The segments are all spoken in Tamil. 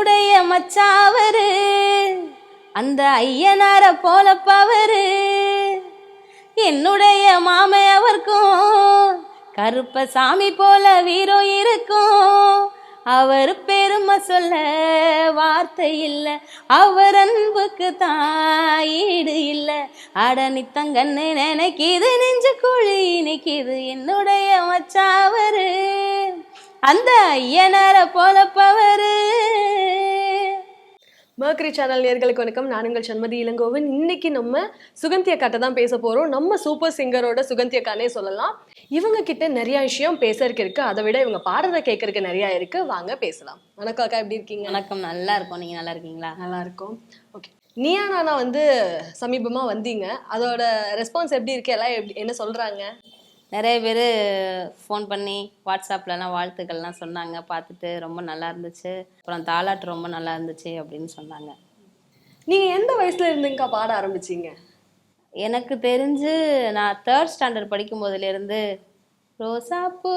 என்னுடைய மச்சாவரு அந்த ஐயனார போல பவரு என்னுடைய மாமையவர்க்கும் கருப்ப சாமி போல வீரம் இருக்கும் அவர் பெருமை சொல்ல வார்த்தை இல்லை அவர் அன்புக்கு தாயீடு இல்லை. அட நித்தங்கன்னு நினைக்கிது நெஞ்சு குழி நிற்கிது என்னுடைய மச்சாவரு. அந்த ஐயனார போல பவரு மர்க்கரி சேனல் நேர்களுக்கு வணக்கம். நான் உங்கள் சண்மதி இளங்கோவன். இன்னைக்கு நம்ம சுகந்தி அக்காட்ட தான் பேச போறோம். நம்ம சூப்பர் சிங்கரோட சுகந்தி அக்கானே சொல்லலாம். இவங்க கிட்ட நிறைய விஷயம் பேசுறதுக்கு இருக்கு. அதை விட இவங்க பாடுறத கேட்கறதுக்கு நிறைய இருக்கு. வாங்க பேசலாம். வணக்கம் அக்கா எப்படி இருக்கீங்க? வணக்கம். நல்லா இருக்கும். நீங்க நல்லா இருக்கீங்களா? நல்லா இருக்கும். ஓகே நீயா நானா வந்து சமீபமா வந்தீங்க. அதோட ரெஸ்பான்ஸ் எப்படி இருக்கு? எல்லாம் எப்படி என்ன சொல்றாங்க? நிறைய பேர் ஃபோன் பண்ணி வாட்ஸ்அப்லலாம் வாழ்த்துக்கள்லாம் சொன்னாங்க. பார்த்துட்டு ரொம்ப நல்லா இருந்துச்சு. அப்புறம் தாலாட்டு ரொம்ப நல்லா இருந்துச்சு அப்படின்னு சொன்னாங்க. நீங்க எந்த வயசுல இருந்துங்கக்கா பாட ஆரம்பிச்சீங்க? எனக்கு தெரிஞ்சு நான் தேர்ட் ஸ்டாண்டர்ட் படிக்கும் போதுலேருந்து ரோசாப்பூ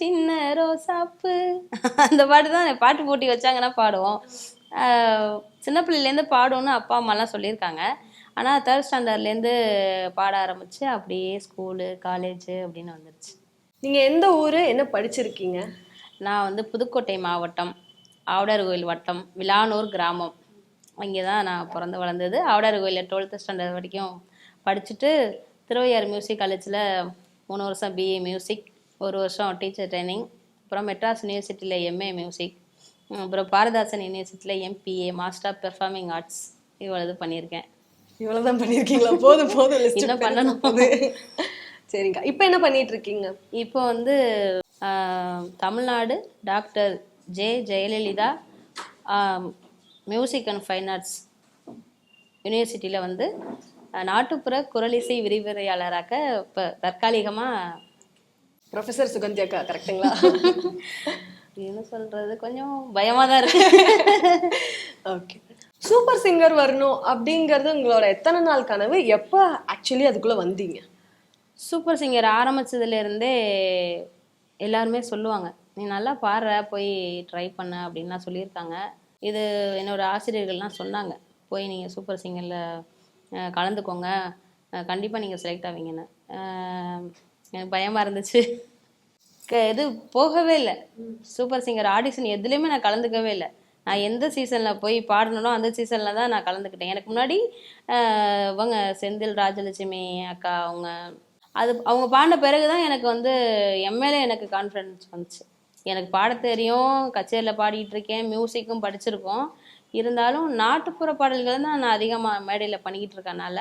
சின்ன ரோசாப்பூ அந்த பாட்டு தான் பாட்டு போட்டி வச்சாங்கன்னா பாடுவோம். சின்ன பிள்ளையிலேருந்து பாடுவோன்னு அப்பா அம்மாலாம் சொல்லியிருக்காங்க. ஆனால் தேர்ட் ஸ்டாண்டர்ட்லேருந்து பாட ஆரம்பிச்சு அப்படியே ஸ்கூலு காலேஜு அப்படின்னு வந்துருச்சு. நீங்க எந்த ஊரு என்ன படிச்சிருக்கீங்க? நான் வந்து புதுக்கோட்டை மாவட்டம் ஆவுடையார்கோயில் வட்டம் விலானூர் கிராமம். அங்கே தான் நான் பிறந்து வளர்ந்தது. ஆவுடையார்கோயிலில் டுவெல்த்து ஸ்டாண்டர்ட் வரைக்கும் படிச்சுட்டு திருவையாறு மியூசிக் காலேஜில் மூணு வருஷம் பிஏ மியூசிக் ஒரு வருஷம் டீச்சர் ட்ரைனிங் அப்புறம் மெட்ராஸ் யூனிவர்சிட்டியில் எம்ஏ மியூசிக் அப்புறம் பாரதாசன் யூனிவர்சிட்டியில் MBA master of performing arts இவ்வளோ இது பண்ணியிருக்கேன். இவ்வளவுதான் பண்ணிருக்கீங்களா? போதும் போதும் இன்னும் பெருசா பண்ணணும். சரிங்கக்கா இப்போ என்ன பண்ணிட்டு இருக்கீங்க இப்போ வந்து Tamil Nadu doctor J Jayalalithaa music and fine arts யூனிவர்சிட்டியில் வந்து நாட்டுப்புற குரலிசை விரிவுரையாளராக இப்போ தற்காலிகமாக ப்ரொஃபசர் சுகந்தி அக்கா கரெக்ட்டுங்களா என்ன சொல்கிறது கொஞ்சம் பயமாக தான் இருக்கு. ஓகே சூப்பர் சிங்கர் வரணும் அப்படிங்கிறது உங்களோட எத்தனை நாள் கனவு? எப்போ ஆக்சுவலி அதுக்குள்ள வந்தீங்க? சூப்பர் சிங்கர் ஆரம்பிச்சதுலேருந்தே எல்லாருமே சொல்லுவாங்க நீ நல்லா பாடுற போய் ட்ரை பண்ண அப்படின்லாம் சொல்லியிருக்காங்க. இது என்னோட ஆசிரியர்கள்லாம் சொன்னாங்க போய் நீங்கள் சூப்பர் சிங்கரில் கலந்துக்கோங்க. கண்டிப்பாக நீங்கள் செலக்ட் ஆவீங்கன்னு. எனக்கு பயமாக இருந்துச்சு. இது போகவே இல்லை. சூப்பர் சிங்கர் ஆடிஷன் எதுலேயுமே நான் கலந்துக்கவே இல்லை. நான் எந்த சீசனில் போய் பாடணுனோ அந்த சீசனில் தான் நான் கலந்துக்கிட்டேன். எனக்கு முன்னாடி இவங்க செந்தில் ராஜலட்சுமி அக்கா அவங்க அது அவங்க பாடின பிறகு தான் எனக்கு வந்து எம்எல்ஏ எனக்கு கான்ஃபிடன்ஸ் வந்துச்சு. எனக்கு பாட தெரியும் கச்சேரியில் பாடிக்கிட்டு இருக்கேன் மியூசிக்கும் படிச்சிருக்கோம். இருந்தாலும் நாட்டுப்புற பாடல்கள் தான் நான் அதிகமாக மேடையில் பண்ணிக்கிட்டு இருக்கனால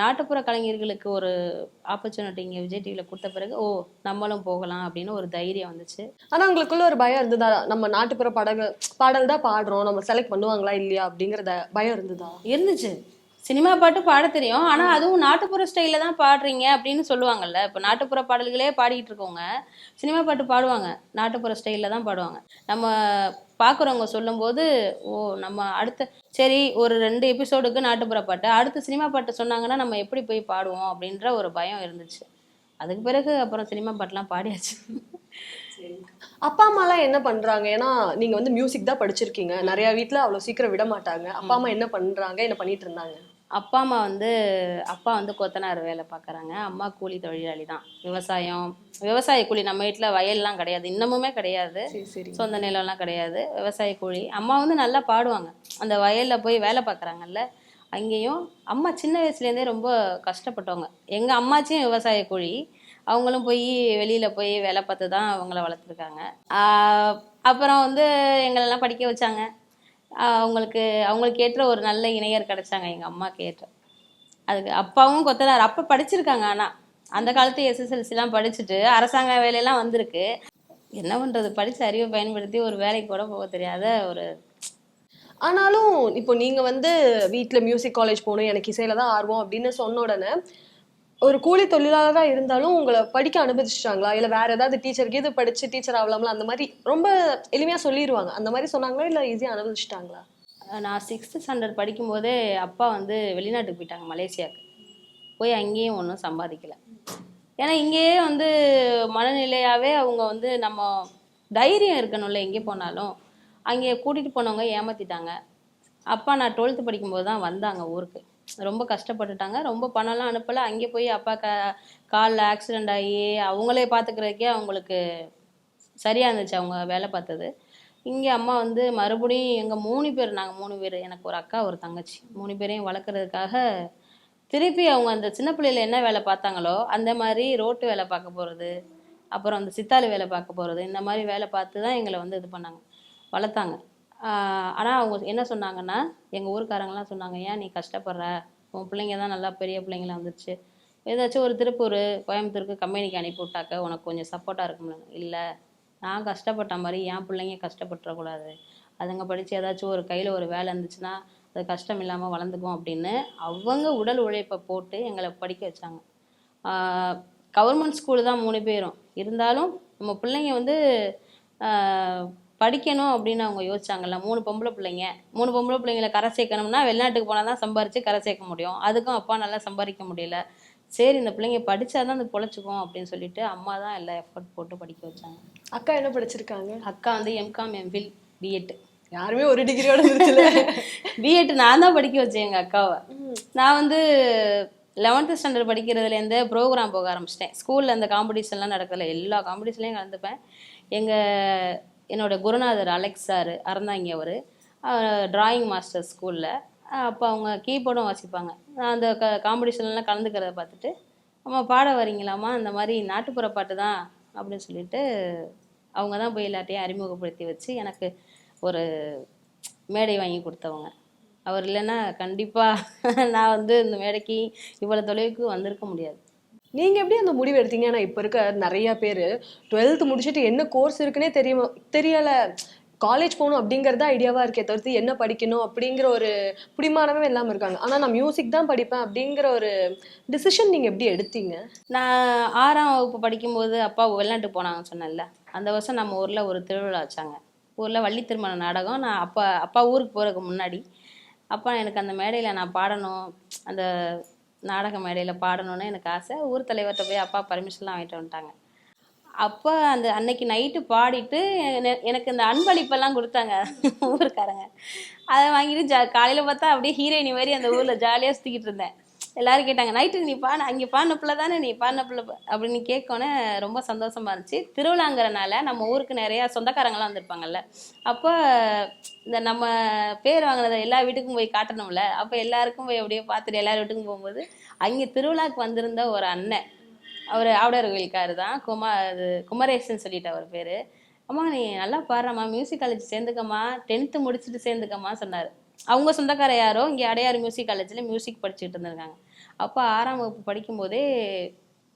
நாட்டுப்புற கலைஞர்களுக்கு ஒரு ஆப்பர்ச்சுனிட்டி இங்கே விஜய் டிவியில் கொடுத்த பிறகு ஓ நம்மளும் போகலாம் அப்படின்னு ஒரு தைரியம் வந்துச்சு. ஆனா உங்களுக்குள்ள ஒரு பயம் இருந்ததா? நம்ம நாட்டுப்புற பாடல் பாடல் தான் பாடுறோம் நம்ம செலக்ட் பண்ணுவாங்களா இல்லையா அப்படிங்கறத பயம் இருந்ததா? இருந்துச்சு. சினிமா பாட்டு பாட தெரியும். ஆனா அதுவும் நாட்டுப்புற ஸ்டைல தான் பாடுறீங்க அப்படின்னு சொல்லுவாங்கல்ல. இப்போ நாட்டுப்புற பாடல்களே பாடிட்டு இருக்கவங்க சினிமா பாட்டு பாடுவாங்க. நாட்டுப்புற ஸ்டைல்ல தான் பாடுவாங்க. நம்ம பார்க்குறவங்க சொல்லும்போது ஓ நம்ம அடுத்த சரி ஒரு ரெண்டு எபிசோடுக்கு நாட்டுப்புற பாட்டு அடுத்து சினிமா பாட்டு சொன்னாங்கன்னா நம்ம எப்படி போய் பாடுவோம் அப்படின்ற ஒரு பயம் இருந்துச்சு. அதுக்கு பிறகு அப்புறம் சினிமா பாட்டுலாம் பாடியாச்சு. அப்பா அம்மாலாம் என்ன பண்றாங்க? ஏன்னா நீங்க வந்து மியூசிக் தான் படிச்சிருக்கீங்க. நிறைய வீட்ல அவ்வளவு சீக்கிரம் விட மாட்டாங்க. அப்பா அம்மா என்ன பண்றாங்க? என்ன பண்ணிட்டு இருந்தாங்க? அப்பா அம்மா வந்து அப்பா வந்து கொத்தனார் வேலை பார்க்குறாங்க. அம்மா கூலி தொழிலாளி தான். விவசாயம் விவசாய கூலி நம்ம வீட்டில் வயல்லாம் கிடையாது. இன்னமுமே கிடையாது. சொந்த நிலம்லாம் கிடையாது. விவசாய கூலி. அம்மா வந்து நல்லா பாடுவாங்க. அந்த வயலில் போய் வேலை பார்க்குறாங்கல்ல அங்கேயும் அம்மா சின்ன வயசுலேருந்தே ரொம்ப கஷ்டப்பட்டவங்க. எங்கள் அம்மாச்சியும் விவசாய கூலி. அவங்களும் போய் வெளியில் போய் வேலை பார்த்து தான் அவங்கள வளர்த்துருக்காங்க. அப்புறம் வந்து எங்களெல்லாம் படிக்க வச்சாங்க. அவங்களுக்கு அவங்களுக்கு ஏற்ற ஒரு நல்ல இணையர் கிடைச்சாங்க எங்கள் அம்மாவுக்கு ஏற்ற. அதுக்கு அப்பாவும் கொத்தனார். அப்போ படிச்சிருக்காங்க ஆனால் அந்த காலத்து எஸ்எஸ்எல்சிலாம் படிச்சுட்டு அரசாங்க வேலையெல்லாம் வந்திருக்கு. என்ன பண்ணுறது படித்த அறிவை பயன்படுத்தி ஒரு வேலைக்கு கூட போக தெரியாத ஒரு ஆனாலும் இப்போ நீங்க வந்து வீட்டில் மியூசிக் காலேஜ் போகணும் எனக்கு இசையில தான் ஆர்வம் அப்படின்னு சொன்ன உடனே ஒரு கூலி தொழிலாளராக இருந்தாலும் உங்களை படிக்க அனுமதிச்சிட்டாங்களா? இல்லை வேற ஏதாவது டீச்சருக்கு இது படிச்சு டீச்சர் ஆகலாம்ல? அந்த மாதிரி ரொம்ப எளிமையாக சொல்லிடுவாங்க அந்த மாதிரி சொன்னாங்களா? இல்லை ஈஸியாக அனுமதிச்சிட்டாங்களா? நான் சிக்ஸ்த்து ஸ்டாண்டர்ட் படிக்கும்போதே அப்பா வந்து வெளிநாட்டுக்கு போயிட்டாங்க மலேசியாவுக்கு. போய் அங்கேயும் ஒன்றும் சம்பாதிக்கல. ஏன்னா இங்கேயே வந்து மனநிலையாகவே அவங்க வந்து நம்ம தைரியம் இருக்கணும்ல எங்கே போனாலும். அங்கே கூட்டிகிட்டு போனவங்க ஏமாற்றிட்டாங்க அப்பா நான் டுவெல்த்து படிக்கும்போது தான் வந்தாங்க ஊருக்கு. ரொம்ப கஷ்டப்பட்டுட்டாங்க. ரொம்ப பணம்லாம் அனுப்பலை. அங்கே போய் அப்பா க காலில் ஆக்சிடெண்ட் ஆகி அவங்களே பார்த்துக்கிறதுக்கே அவங்களுக்கு சரியாக இருந்துச்சு. அவங்க வேலை பார்த்தது. இங்கே அம்மா வந்து மறுபடியும் எங்கள் மூணு பேர் நாங்கள் மூணு பேர் எனக்கு ஒரு அக்கா ஒரு தங்கச்சி. மூணு பேரையும் வளர்க்குறதுக்காக திருப்பி அவங்க அந்த சின்ன பிள்ளையில என்ன வேலை பார்த்தாங்களோ அந்த மாதிரி ரோட்டு வேலை பார்க்க போகிறது அப்புறம் அந்த சித்தாளு வேலை பார்க்க போகிறது இந்த மாதிரி வேலை பார்த்து தான் எங்களை வந்து இது பண்ணாங்க வளர்த்தாங்க. ஆனால் அவங்க என்ன சொன்னாங்கன்னா எங்கள் ஊருக்காரங்களாம் சொன்னாங்க ஏன் நீ கஷ்டப்படுற? உன் பிள்ளைங்க தான் நல்லா பெரிய பிள்ளைங்களா வந்துருச்சு ஏதாச்சும் ஒரு திருப்பூர் கோயம்புத்தூருக்கு கம்பெனிக்கு அனுப்பி விட்டாக்க உனக்கு கொஞ்சம் சப்போர்ட்டாக இருக்கும்ல இல்லை? நான் கஷ்டப்பட்ட மாதிரி என் பிள்ளைங்க கஷ்டப்பட்டுறக்கூடாது அதுங்க படித்து ஏதாச்சும் ஒரு கையில் ஒரு வேலை இருந்துச்சுன்னா அது கஷ்டம் இல்லாமல் வளர்ந்துக்கும் அப்படின்னு அவங்க உடல் உழைப்பை போட்டு எங்களை படிக்க வச்சாங்க. கவர்மெண்ட் ஸ்கூலு தான் மூணு பேரும். இருந்தாலும் நம்ம பிள்ளைங்க வந்து படிக்கணும் அப்படின்னு அவங்க யோசிச்சாங்கல்ல. மூணு பொம்பளை பிள்ளைங்க. மூணு பொம்பளை பிள்ளைங்களை கரை சேர்க்கணும்னா வெளிநாட்டுக்கு போனால் தான் சம்பாரித்து கரை சேர்க்க முடியும். அதுக்கும் அப்பா நல்லா சம்பாதிக்க முடியல. சரி இந்த பிள்ளைங்க படிச்சாதான் அது பொழைச்சிக்கும் அப்படின்னு சொல்லிட்டு அம்மா தான் எல்லா எஃபர்ட் போட்டு படிக்க வச்சாங்க. அக்கா என்ன படிச்சிருக்காங்க? அக்கா வந்து எம்காம் எம்ஃபில் பிஎட் யாருமே ஒரு டிகிரியோட இருந்துச்சுல பிஎட் நான் தான் படிக்க வச்சேன் எங்கள் அக்காவை. நான் வந்து லெவன்த்து ஸ்டாண்டர்ட் படிக்கிறதுலேருந்து ப்ரோக்ராம் போக ஆரம்பிச்சிட்டேன். ஸ்கூலில் அந்த காம்படிஷன்லாம் நடக்கல. எல்லா காம்படிஷன்லையும் கலந்துப்பேன். எங்கள் என்னோடய குருநாதர் அலெக்ஸ் சார் அறந்தாங்க அவர். டிராயிங் மாஸ்டர் ஸ்கூலில் அப்போ அவங்க கீபோர்டும் வாசிப்பாங்க. நான் அந்த க காம்படிஷன்லாம் கலந்துக்கிறத பார்த்துட்டு அம்மா பாட வரீங்களாம்மா? இந்த மாதிரி நாட்டுப்புற பாட்டு தான் அப்படின்னு சொல்லிட்டு அவங்க தான் போய் எல்லாத்தையும் அறிமுகப்படுத்தி வச்சு எனக்கு ஒரு மேடை வாங்கி கொடுத்தவங்க. அவர் இல்லைன்னா கண்டிப்பாக நான் வந்து இந்த மேடைக்கு இவ்வளோ தொலைவுக்கு வந்திருக்க முடியாது. நீங்கள் எப்படி அந்த முடிவு எடுத்தீங்க? ஏன்னா இப்போ இருக்க நிறைய பேர் டுவெல்த் முடிச்சுட்டு என்ன கோர்ஸ் இருக்குன்னே தெரியுமா தெரியலை. காலேஜ் போகணும் அப்படிங்கறது ஐடியாவாக இருக்கே தவிர்த்து என்ன படிக்கணும் அப்படிங்கிற ஒரு பிடிமானமே இல்லாமல் இருக்காங்க. ஆனால் நான் மியூசிக் தான் படிப்பேன் அப்படிங்கிற ஒரு டிசிஷன் நீங்கள் எப்படி எடுத்தீங்க? நான் ஆறாம் வகுப்பு படிக்கும்போது அப்பா வெளிநாட்டு போனாங்கன்னு சொன்னேன்ல. அந்த வருஷம் நம்ம ஊரில் ஒரு திருவிழா வச்சாங்க. ஊரில் வள்ளி திருமண நாடகம். நான் அப்பா அப்பா ஊருக்கு போகிறதுக்கு முன்னாடி அப்பா எனக்கு அந்த மேடையில் நான் பாடணும் அந்த நாடக மேடையில் பாடணும்னு எனக்கு ஆசை. ஊர் தலைவர்கிட்ட போய் அப்பா பர்மிஷன்லாம் வாங்கிட்டு வந்துட்டாங்க. அப்போ அந்த அன்னைக்கு நைட்டு பாடிட்டு எனக்கு இந்த அன்பளிப்பெல்லாம் கொடுத்தாங்க ஊருக்காரங்க. அதை வாங்கிட்டு ஜா காலையில் பார்த்தா அப்படியே ஹீரோயினி மாதிரி அந்த ஊரில் ஜாலியாக சுற்றிக்கிட்டு இருந்தேன். எல்லாரும் கேட்டாங்க நைட்டு நீ பாடு அங்கே பாடின பிள்ளை தானே நீ பாடின பிள்ளை அப்படின்னு கேட்கோன்னே ரொம்ப சந்தோஷமாக இருந்துச்சு. திருவிழாங்கிறனால நம்ம ஊருக்கு நிறையா சொந்தக்காரங்களாம் வந்திருப்பாங்கல்ல. அப்போ இந்த நம்ம பேர் வாங்கினதை எல்லா வீட்டுக்கும் போய் காட்டணும்ல. அப்போ எல்லாருக்கும் போய் அப்படியே பார்த்துட்டு எல்லார் வீட்டுக்கும் போகும்போது அங்கே திருவிழாக்கு வந்திருந்த ஒரு அண்ணன் அவர் ஆவுடையார் கோயிலுக்காரு தான். குமா அது குமரேசன் சொல்லிட்டு அவர் பேர். அம்மா நீ நல்லா பாடுறம்மா மியூசிக் காலேஜ் சேர்ந்துக்கம்மா டென்த்து முடிச்சுட்டு சேர்ந்துக்கம்மா சொன்னார். அவங்க சொந்தக்கார யாரோ இங்கே அடையாறு மியூசிக் காலேஜில் மியூசிக் படிச்சுட்டு இருந்திருக்காங்க. அப்போ ஆறாம் வகுப்பு படிக்கும்போதே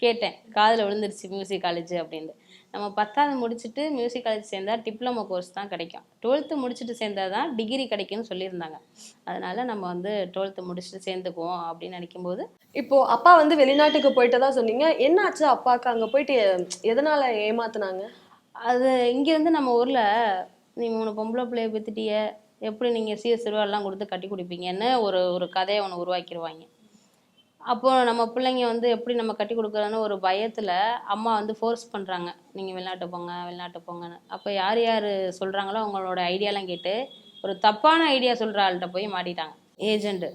கேட்டேன். காதில் விழுந்துருச்சு மியூசிக் காலேஜ் அப்படின்ட்டு நம்ம பத்தாவது முடிச்சுட்டு மியூசிக் காலேஜ் சேர்ந்தா டிப்ளமோ கோர்ஸ் தான் கிடைக்கும். டுவெல்த்து முடிச்சுட்டு சேர்ந்தா தான் டிகிரி கிடைக்கும்னு சொல்லியிருந்தாங்க. அதனால நம்ம வந்து டுவெல்த்து முடிச்சுட்டு சேர்ந்துக்குவோம் அப்படின்னு நினைக்கும்போது இப்போ அப்பா வந்து வெளிநாட்டுக்கு போயிட்டதா சொன்னீங்க. என்னாச்சு அப்பாக்கு? அங்க போயிட்டு எதனால ஏமாத்துனாங்க? அது இங்கே வந்து நம்ம ஊரில் நீ மூணு பொம்பளை பிள்ளைய பெற்றுட்டிய எப்படி நீங்கள் சீர் சிறுவாலாம் கொடுத்து கட்டி கொடுப்பீங்கன்னு ஒரு ஒரு கதையை ஒன்று உருவாக்கிடுவாங்க அப்போது நம்ம பிள்ளைங்க வந்து எப்படி நம்ம கட்டி கொடுக்குறோன்னு ஒரு பயத்தில் அம்மா வந்து ஃபோர்ஸ் பண்ணுறாங்க நீங்கள் வெளிநாட்டு போங்க வெளிநாட்டு போங்கன்னு. அப்போ யார் யார் சொல்கிறாங்களோ அவங்களோட ஐடியாலாம் கேட்டு ஒரு தப்பான ஐடியா சொல்கிற ஆள்கிட்ட போய் மாட்டிட்டாங்க. ஏஜென்ட்டு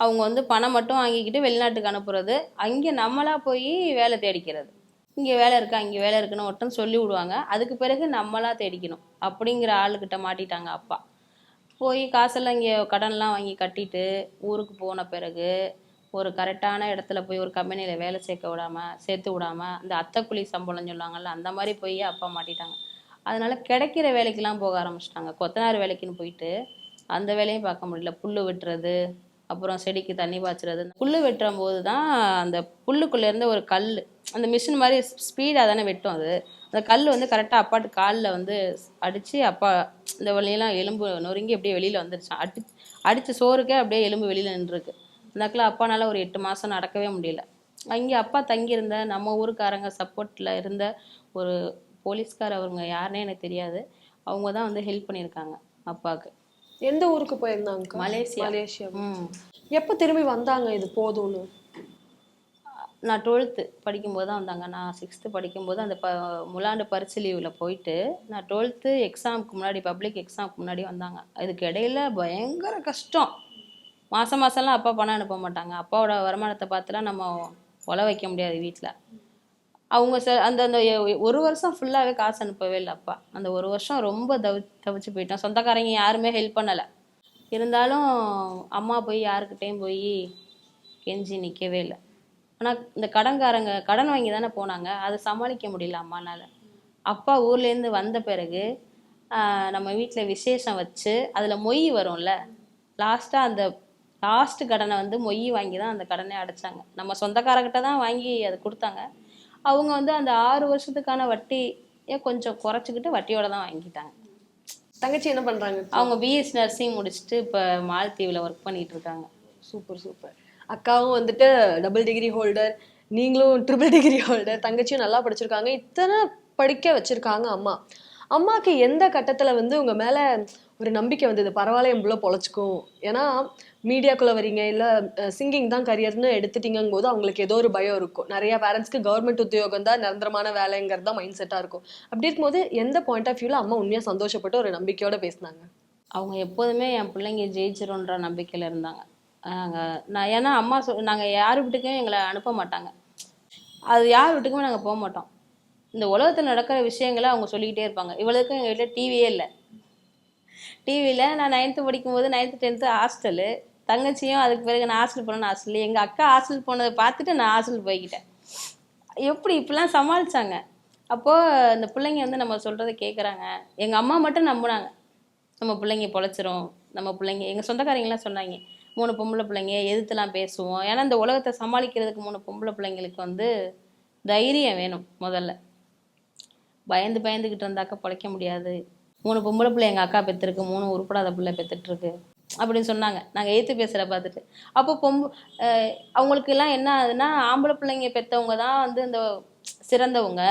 அவங்க வந்து பணம் மட்டும் வாங்கிக்கிட்டு வெளிநாட்டுக்கு அனுப்புறது. அங்கே நம்மளாக போய் வேலை தேடிக்கிறது. இங்கே வேலை இருக்கா இங்கே வேலை இருக்குன்னு ஒருத்தன் சொல்லி விடுவாங்க. அதுக்கு பிறகு நம்மளாக தேடிக்கணும். அப்படிங்கிற ஆளுக்கிட்ட மாட்டிட்டாங்க அப்பா. போய் காசெல்லாம் இங்கே கடன்லாம் வாங்கி கட்டிட்டு ஊருக்கு போன பிறகு ஒரு கரெக்டான இடத்துல போய் ஒரு கம்பெனியில் வேலை சேர்க்க விடாமல் சேர்த்து விடாம இந்த அத்தைக்குழி சம்பளம் சொல்லுவாங்கல்ல அந்த மாதிரி போய் அப்பா மாட்டிட்டாங்க. அதனால் கிடைக்கிற வேலைக்கெல்லாம் போக ஆரம்பிச்சிட்டாங்க. கொத்தனார் வேலைக்குன்னு போயிட்டு அந்த வேலையும் பார்க்க முடியல. புல் வெட்டுறது அப்புறம் செடிக்கு தண்ணி பாய்ச்சுறது. புல் வெட்டும் போது தான் அந்த புல்லுக்குள்ளேருந்து ஒரு கல் அந்த மிஷின் மாதிரி ஸ்பீடாக தானே வெட்டும் அது. அந்த கல் வந்து கரெக்டாக அப்பாட்டு காலில் வந்து அடித்து அப்பா இந்த வழியெல்லாம் எலும்பு நொறுங்கி அப்படியே வெளியில் வந்துருச்சான் அடி அடித்த சோறுக்கே அப்படியே எலும்பு வெளியில் நின்றுருக்கு. அந்த இடத்துல அப்பானால ஒரு எட்டு மாதம் நடக்கவே முடியல. அங்கே அப்பா தங்கியிருந்த நம்ம ஊருக்காரங்க சப்போர்ட்டில் இருந்த ஒரு போலீஸ்கார் அவங்க யாருன்னே எனக்கு தெரியாது. அவங்க தான் வந்து ஹெல்ப் பண்ணியிருக்காங்க அப்பாவுக்கு எந்த ஊருக்கு போயிருந்தாங்க? மலேசியா. மலேசியா. ம். எப்ப திரும்பி வந்தாங்க இது போதும்னு? நான் டுவெல்த்து படிக்கும்போது தான் வந்தாங்க. நான் சிக்ஸ்த்து படிக்கும்போது அந்த ப முலாண்டு பரிசு லீவில் போயிட்டு நான் டுவெல்த்து எக்ஸாமுக்கு முன்னாடி பப்ளிக் எக்ஸாமுக்கு முன்னாடி வந்தாங்க. இதுக்கு இடையில பயங்கர கஷ்டம். மாதம் மாதம்லாம் அப்பா பணம் அனுப்ப மாட்டாங்க. அப்பாவோட வருமானத்தை பார்த்துலாம் நம்ம உல வைக்க முடியாது வீட்டில் அவங்க ச அந்த அந்த ஒரு வருஷம் ஃபுல்லாகவே காசு அனுப்பவே இல்லை அப்பா. அந்த ஒரு வருஷம் ரொம்ப தவி தவிச்சு போயிட்டோம். சொந்தக்காரங்க யாருமே ஹெல்ப் பண்ணலை. இருந்தாலும் அம்மா போய் யாருக்கிட்டேயும் போய் கெஞ்சி நிற்கவே இல்லை. ஆனால் இந்த கடன்காரங்க கடன் வாங்கி தானே போனாங்க. அதை சமாளிக்க முடியல அம்மானால். அப்பா ஊர்லேருந்து வந்த பிறகு நம்ம வீட்டில் விசேஷம் வச்சு அதில் மொய் வரும்ல. லாஸ்ட்டாக அந்த லாஸ்ட் கடனை வந்து மொய் வாங்கி தான் அந்த கடனை அடைச்சாங்க. நம்ம சொந்தக்காரங்கிட்ட தான் வாங்கி அதை கொடுத்தாங்க. அவங்க வந்து அந்த ஆறு வருஷத்துக்கான வட்டியை கொஞ்சம் குறைச்சிக்கிட்டு வட்டியோட தான் வாங்கிட்டாங்க. தங்கச்சி என்ன பண்றாங்க? அவங்க பிஎஸ் நர்சிங் முடிச்சுட்டு இப்போ மாலத்தீவில் ஒர்க் பண்ணிட்டு இருக்காங்க. Super super. அக்காவும் வந்துட்டு டபுள் டிகிரி ஹோல்டர் நீங்களும் ட்ரிபிள் டிகிரி ஹோல்டர் தங்கச்சியும் நல்லா படிச்சிருக்காங்க. இத்தனை படிக்க வச்சிருக்காங்க அம்மா. அம்மாக்கு எந்த கட்டத்துல வந்து உங்க மேல ஒரு நம்பிக்கை வந்தது? பரவாயில்ல என் புள்ள பொழைச்சிக்கும். ஏன்னா மீடியாக்குள்ளே வரீங்க இல்லை சிங்கிங் தான் கரியர்னு எடுத்துட்டீங்கும் போது அவங்களுக்கு ஏதோ ஒரு பயம் இருக்கும். நிறைய பேரண்ட்ஸ்க்கு கவர்மெண்ட் உத்தியோகம் தான் நிரந்தரமான வேலைங்கிறது தான் மைண்ட் செட்டாக இருக்கும். அப்படி இருக்கும்போது எந்த பாயிண்ட் ஆஃப் வியூவில் அம்மா உண்மையாக சந்தோஷப்பட்டு ஒரு நம்பிக்கையோடு பேசினாங்க? அவங்க எப்போதுமே என் பிள்ளைங்க ஜெயிச்சிரும்ன்ற நம்பிக்கையில் இருந்தாங்க. நாங்கள் நான் ஏன்னா அம்மா சொல் நாங்கள் யார் வீட்டுக்கும் எங்களை அனுப்ப மாட்டாங்க. அது யார் வீட்டுக்குமே நாங்கள் போக மாட்டோம். இந்த உலகத்தில் நடக்கிற விஷயங்களை அவங்க சொல்லிக்கிட்டே இருப்பாங்க. இவ்வளோக்கும் எங்கள் வீட்டில் டிவியே இல்லை. டிவியில் நான் நைன்த்து படிக்கும்போது நைன்த்து டென்த்து ஹாஸ்டலு தங்கச்சியும் அதுக்கு பிறகு நான் ஹாஸ்டல் போனேன்னு ஹாஸ்டல் எங்கள் அக்கா ஹாஸ்டல் போனதை பார்த்துட்டு நான் ஹாஸ்டல் போய்க்கிட்டேன். எப்படி இப்படிலாம் சமாளிச்சாங்க? அப்போது இந்த பிள்ளைங்க வந்து நம்ம சொல்கிறத கேட்குறாங்க எங்கள் அம்மா மட்டும் நம்புனாங்க. நம்ம பிள்ளைங்க பொழைச்சிரும். நம்ம பிள்ளைங்க எங்கள் சொந்தக்காரங்களாம் சொன்னாங்க மூணு பொம்பளை பிள்ளைங்க எதிர்த்துலாம் பேசுவோம். ஏன்னா இந்த உலகத்தை சமாளிக்கிறதுக்கு மூணு பொம்பளை பிள்ளைங்களுக்கு வந்து தைரியம் வேணும் முதல்ல. பயந்து பயந்துக்கிட்டு இருந்தாக்கா பிழைக்க முடியாது. மூணு பொம்பளை பிள்ளை எங்கள் அக்கா பெற்றிருக்கு மூணு உருப்படாத பிள்ளை பெற்றுட்ருக்கு அப்படின்னு சொன்னாங்க. நாங்கள் ஏற்று பேசுகிற பார்த்துட்டு. அப்போ பொம்பு அஹ் அவங்களுக்கு எல்லாம் என்ன ஆகுதுன்னா ஆம்பளை பிள்ளைங்க பெற்றவங்க தான் வந்து இந்த சிறந்தவங்க.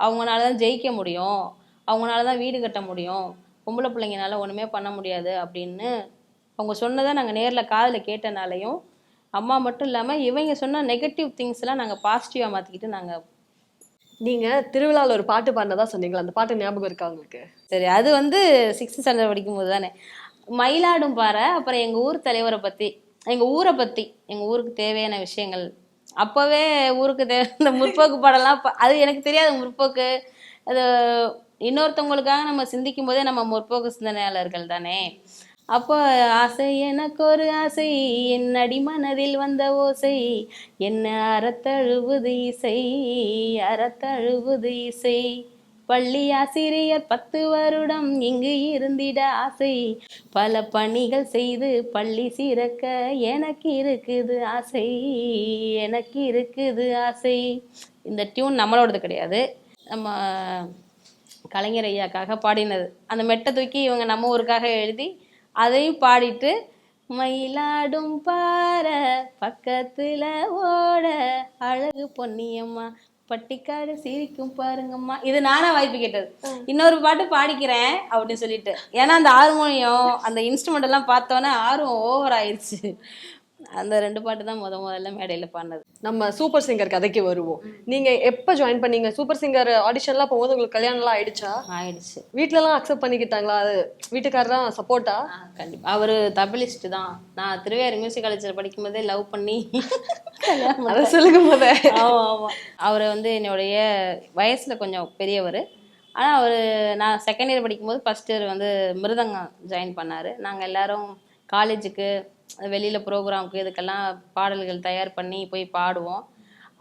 அவங்களால தான் ஜெயிக்க முடியும். அவங்களால தான் வீடு கட்ட முடியும். பொம்பளை பிள்ளைங்கனால ஒன்றுமே பண்ண முடியாது அப்படின்னு அவங்க சொன்னதை நாங்கள் நேரில் காதில் கேட்டனாலையும் அம்மா மட்டும் இல்லாமல் இவங்க சொன்ன நெகட்டிவ் திங்ஸ்லாம் நாங்கள் பாசிட்டிவாக மாற்றிக்கிட்டு நாங்கள் நீங்க திருவிழால ஒரு பாட்டு பாடினதா சொன்னீங்களா அந்த பாட்டு ஞாபகம் இருக்கா உங்களுக்கு? சரி அது வந்து சிக்ஸ்த் ஸ்டாண்டர்ட் படிக்கும்போது தானே மயிலாடும் பாறை அப்புறம் எங்கள் ஊர் தலைவரை பற்றி எங்கள் ஊரை பற்றி எங்கள் ஊருக்கு தேவையான விஷயங்கள். அப்போவே ஊருக்கு தேவை இந்த முற்போக்கு படம்லாம் அது எனக்கு தெரியாது முற்போக்கு. அது இன்னொருத்தவங்களுக்காக நம்ம சிந்திக்கும் போதே நம்ம முற்போக்கு சிந்தனையாளர்கள் தானே. அப்போ ஆசை எனக்கு ஒரு ஆசை என் அடிமனதில் வந்த ஓசை என்ன அறத்தழுவுது இசை அறத்தழுவுது இசை. பள்ளி ஆசிரியர் பத்து வருடம் இங்கு இருந்திட ஆசை. பல பணிகள் செய்து பள்ளி சிறக்க எனக்கு இருக்குது ஆசை. எனக்கு இருக்குது ஆசை. இந்த டியூன் நம்மளோடது கிடையாது. நம்ம கலைஞர் ஐயாக்காக பாடினது. அந்த மெட்டை தூக்கி இவங்க நம்ம ஊருக்காக எழுதி அதையும் பாடிட்டு மயிலாடும் பாற பக்கத்தில் ஓட அழகு பொன்னியம்மா பட்டிக்காடு சிரிக்கும் பாருங்கம்மா. இது நானா வாய்ப்பு கேட்டது. இன்னொரு பாட்டு பாடிக்கிறேன் அப்படின்னு சொல்லிட்டு. ஏன்னா அந்த ஹார்மோனியம் அந்த இன்ஸ்ட்ருமெண்ட் எல்லாம் பார்த்தோன்னே ஆர்வம் ஓவர் ஆயிடுச்சு அந்த ரெண்டு பாட்டு தான் முத முதல்ல மேடையில பாடினது. நம்ம சூப்பர் சிங்கர் கதைக்கு வருவோம். நீங்க எப்ப ஜாயின் பண்ணீங்க? சூப்பர் சிங்கர் ஆடிஷன்லாம் போகும்போது உங்களுக்கு கல்யாணம் எல்லாம் ஆயிடுச்சா? ஆயிடுச்சு. வீட்ல எல்லாம் அக்செப்ட் பண்ணிக்கிட்டாங்களா? அது வீட்டுக்காரர் சப்போர்ட்டா ஆ, கண்டிப்பா. அவரு தபிலிஸ்ட் தான். நான் திருவையாறு மியூசிக் காலேஜில் படிக்கும்போதே லவ் பண்ணி அத சொல்லுங்க முத ஆமா ஆமா. அவர் வந்து என்னுடைய வயசுல கொஞ்சம் பெரியவர். ஆனா அவர் நான் செகண்ட் இயர் படிக்கும்போது ஃபர்ஸ்ட் இயர் வந்து மிருதங்கம் ஜாயின் பண்ணாரு. நாங்க எல்லாரும் காலேஜுக்கு வெளியில ப்ரோக்ராமுக்கு இதுக்கெல்லாம் பாடல்கள் தயார் பண்ணி போய் பாடுவோம்.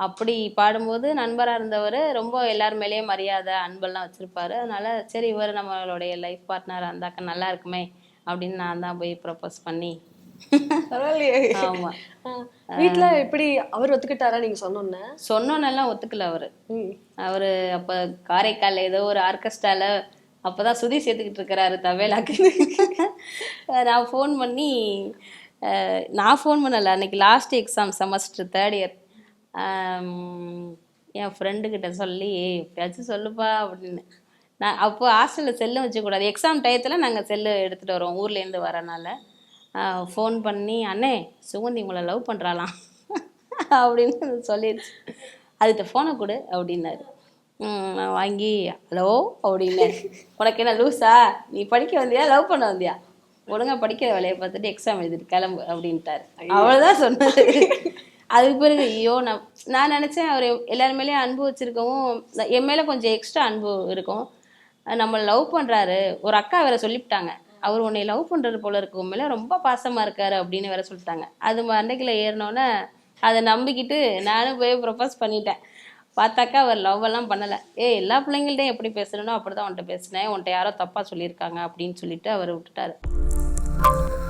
அப்படி பாடும்போது நண்பராக இருந்தவர் ரொம்ப எல்லார் மேலேயும் மரியாதை அன்பெல்லாம் வச்சிருப்பாரு. அதனால சரி இவர் நம்மளுடைய லைஃப் பார்ட்னர் இருந்தாக்க நல்லா இருக்குமே அப்படின்னு நான் தான் போய் ப்ரப்போஸ் பண்ணி. ஆமா. வீட்ல எப்படி அவர் ஒத்துக்கிட்டாரா நீங்க சொன்னோன்னே சொன்னோன்னெல்லாம் ஒத்துக்கல அவரு. அவரு அப்ப காரைக்கால்ல ஏதோ ஒரு ஆர்கெஸ்ட்ரால அப்பதான் சுதி சேர்த்துக்கிட்டு இருக்கிறாரு தவேலாக்கு நான் ஃபோன் பண்ணி நான் ஃபோன் பண்ணல. அன்னைக்கு last exam semester third year என் ஃப்ரெண்டுக்கிட்ட சொல்லி எப்பயாச்சும் சொல்லுப்பா அப்படின்னு. நான் அப்போ ஹாஸ்டலில் செல்லும் வச்சக்கூடாது. எக்ஸாம் டயத்தில் நாங்கள் செல்லு எடுத்துகிட்டு வரோம் ஊர்லேருந்து வரனால. ஃபோன் பண்ணி அண்ணே சுகந்தி உங்களை லவ் பண்ணுறாளாம் அப்படின்னு சொல்லிடுச்சு அதுக்கிட்ட ஃபோனை கொடு அப்படின்னாரு. வாங்கி ஹலோ அப்படின்னாரு. உனக்கு என்ன லூஸா நீ படிக்க வந்தியா? லவ் பண்ண வந்தியா? ஒழுங்கா படிக்கிற வேலையை பார்த்துட்டு எக்ஸாம் எழுதிட்டு கிளம்பு அப்படின்ட்டாரு. அவ்வளோதான் சொன்னது. அதுக்கு பிறகு ஐயோ நான் நான் நினச்சேன் அவர் எல்லார் மேலேயும் அன்பு வச்சிருக்கவும் என் மேலே கொஞ்சம் எக்ஸ்ட்ரா அன்பு இருக்கும். நம்ம லவ் பண்ணுறாரு ஒரு அக்கா வேற சொல்லிவிட்டாங்க. அவர் உன்னை லவ் பண்ணுறது போல இருக்கு. உன் மேலே ரொம்ப பாசமாக இருக்காரு அப்படின்னு வேற சொல்லிட்டாங்க. அது மண்டைக்குள்ள ஏறினோன்னே அதை நம்பிக்கிட்டு நானும் போய் ப்ரப்போஸ் பண்ணிட்டேன். பார்த்தாக்கா அவர் லவ் எல்லாம் பண்ணலை. ஏ எல்லா பிள்ளைங்கள்ட்டையும் எப்படி பேசுறேனோ அப்படி தான் உன்ட்ட பேசினேன். உன்ட்ட யாரோ தப்பாக சொல்லியிருக்காங்க அப்படின்னு சொல்லிட்டு அவர் விட்டுட்டாரு. Thank you.